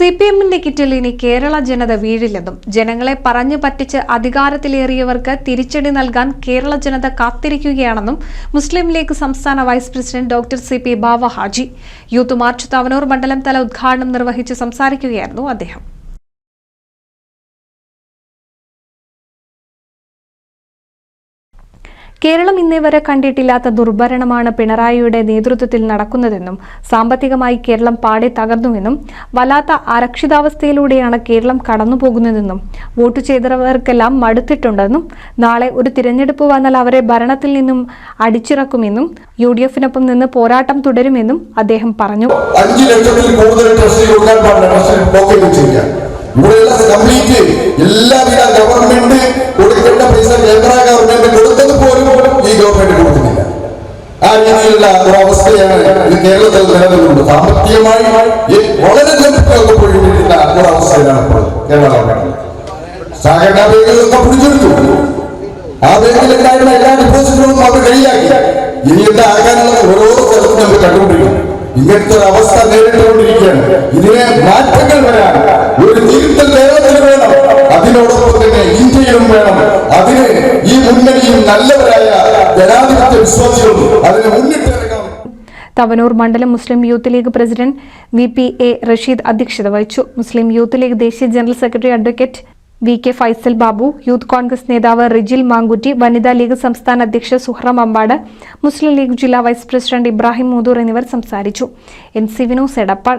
C P എമ്മിന്റെ കിറ്റിൽ ഇനി കേരള ജനത വീഴില്ലെന്നും ജനങ്ങളെ പറഞ്ഞു പറ്റിച്ച് അധികാരത്തിലേറിയവർക്ക് തിരിച്ചടി നൽകാൻ കേരള ജനത കാത്തിരിക്കുകയാണെന്നും മുസ്ലിം ലീഗ് സംസ്ഥാന vice president doctor C P Bava Haji. Youth march Thavanur മണ്ഡലം തല ഉദ്ഘാടനം നിർവഹിച്ച് സംസാരിക്കുകയായിരുന്നു അദ്ദേഹം. കേരളം ഇന്നേ വരെ കണ്ടിട്ടില്ലാത്ത ദുർഭരണമാണ് പിണറായിയുടെ നേതൃത്വത്തിൽ നടക്കുന്നതെന്നും സാമ്പത്തികമായി കേരളം പാടെ തകർന്നുവെന്നും വല്ലാത്ത അരക്ഷിതാവസ്ഥയിലൂടെയാണ് കേരളം കടന്നുപോകുന്നതെന്നും വോട്ട് ചെയ്തവർക്കെല്ലാം മടുത്തിട്ടുണ്ടെന്നും നാളെ ഒരു തിരഞ്ഞെടുപ്പ് വന്നാൽ അവരെ ഭരണത്തിൽ നിന്നും അടിച്ചിറക്കുമെന്നും യു ഡി എഫിനൊപ്പം നിന്ന് പോരാട്ടം തുടരുമെന്നും അദ്ദേഹം പറഞ്ഞു. അഞ്ച് ട്രസ്റ്റ് ഇവിടെയുള്ള കംപ്ലീറ്റ് എല്ലാവിധ ഗവൺമെന്റ് ആ ഒരവസ്ഥയാണ് ഇത് കേരളത്തിൽ നിലനിൽക്കുന്നത്. സാമ്പത്തികമായി വളരെ പോയിരിക്കുന്ന ഒരു അവസ്ഥയിലാണ് ഇപ്പോൾ കേരള സഹകരണ ബാങ്കുകളൊക്കെ പിടിച്ചെടുത്തു. ആ ബാങ്കിലുണ്ടായിരുന്ന എല്ലാ ഡിപ്പോസിറ്റുകളും അവർ കൈയാക്കി ഇനി എന്താ ആകാനുള്ളത് ഓരോ സ്ഥലത്തും നമ്മൾ കണ്ടുകൊണ്ടിരിക്കും ഇങ്ങനത്തെ ഒരു അവസ്ഥ നേരിട്ടുകൊണ്ടിരിക്കുകയാണ്. ഇതിനെ മാറ്റങ്ങൾ വരാൻ ഒരു തിരുത്തൽ കേരളത്തിന് വേണം. അതിനോടൊപ്പം തന്നെ ഇന്ത്യയിലും വേണം. അതിന് ഈ മുന്നണിയും നല്ലവരായ അതിന് തവനൂർ മണ്ഡലം Muslim Youth League president V P A Rasheed അധ്യക്ഷത വഹിച്ചു. മുസ്ലിം യൂത്ത് ലീഗ് ദേശീയ general secretary advocate V K Faisal Babu Youth Congress നേതാവ് റിജിൽ മാങ്കുറ്റി വനിതാ ലീഗ് സംസ്ഥാന അധ്യക്ഷ സുഹ്റം അമ്പാട് മുസ്ലിം ലീഗ് ജില്ലാ വൈസ് പ്രസിഡന്റ് ഇബ്രാഹിം മൂദൂർ എന്നിവർ സംസാരിച്ചു. N C Vinos Edappal.